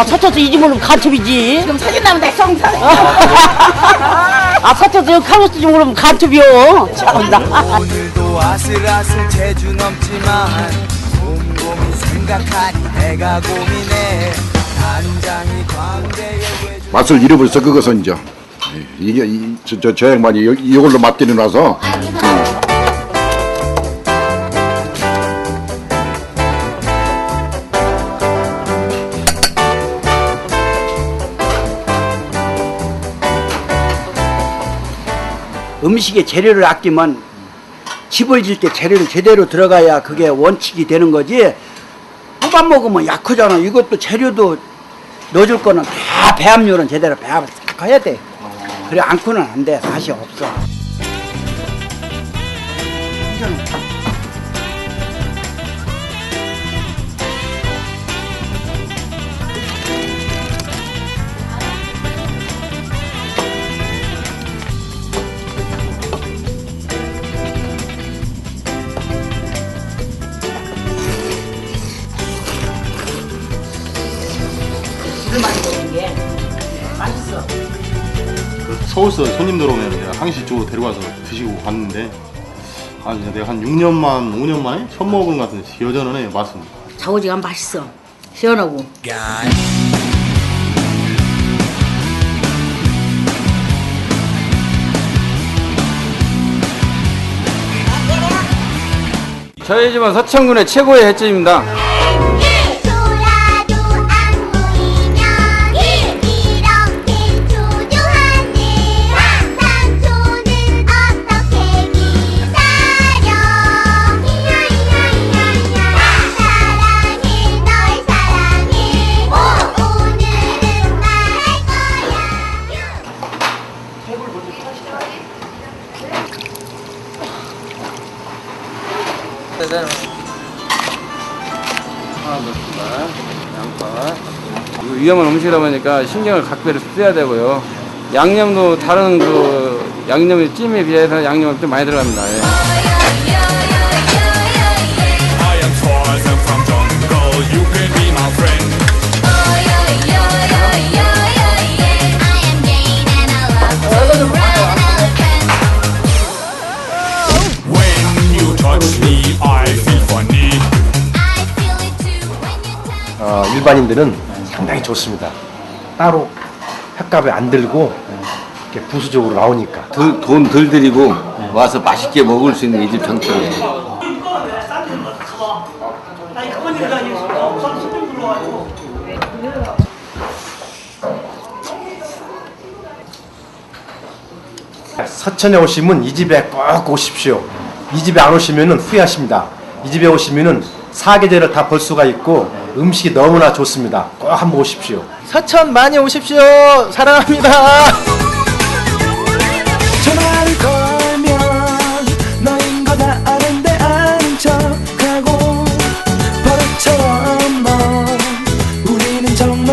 아 서초도 이 집은 간첩이지. 지금 사귄다면 다 성사. 아 카로스 집 그러면 간첩이요. 참나. 오늘도 아슬아슬 재주 넘지만 곰곰이 생각하니 내가 고민해 단장이 광대에 왜 맛을 잃어버렸어 그것은 이제 예, 이게 이, 저, 저, 저 양반이 이- 이걸로 맛들이 나서 음식에 재료를 아끼면 집을 질 때 재료를 제대로 들어가야 그게 원칙이 되는 거지. 후밥 먹으면 약하잖아. 이것도 재료도 넣어줄 거는 다 배합률은 제대로 배합을 싹 해야 돼. 그래 않고는 안 돼. 맛이 없어. 서울서 손님들 오면 내가 항시 쪽으로 데려가서 드시고 갔는데 아 진짜 내가 한 6년 만 5년 만에 처음 먹은 것 같은 여전한 해 맛은 자오지가 맛있어. 시원하고. 저희 집은 서천군의 최고의 횟집입니다. 하나 넣습니다. 양파. 위험한 음식이다 보니까 신경을 각별히 써야 되고요. 양념도 다른 그 양념의 찜에 비해서 양념이 좀 많이 들어갑니다. 예. 어, 일반인들은 상당히 좋습니다. 따로 횟값을 안 들고 이렇게 부수적으로 나오니까. 돈덜 들이고 와서 맛있게 먹을 수 있는 이집 장점이에요. 서천에 오시면 이 집에 꼭 오십시오. 이 집에 안 오시면 후회하십니다. 이 집에 오시면 사계절을 다 볼 수가 있고 음식이 너무나 좋습니다. 꼭 한번 오십시오. 사천 많이 오십시오. 사랑합니다. 우리는 정말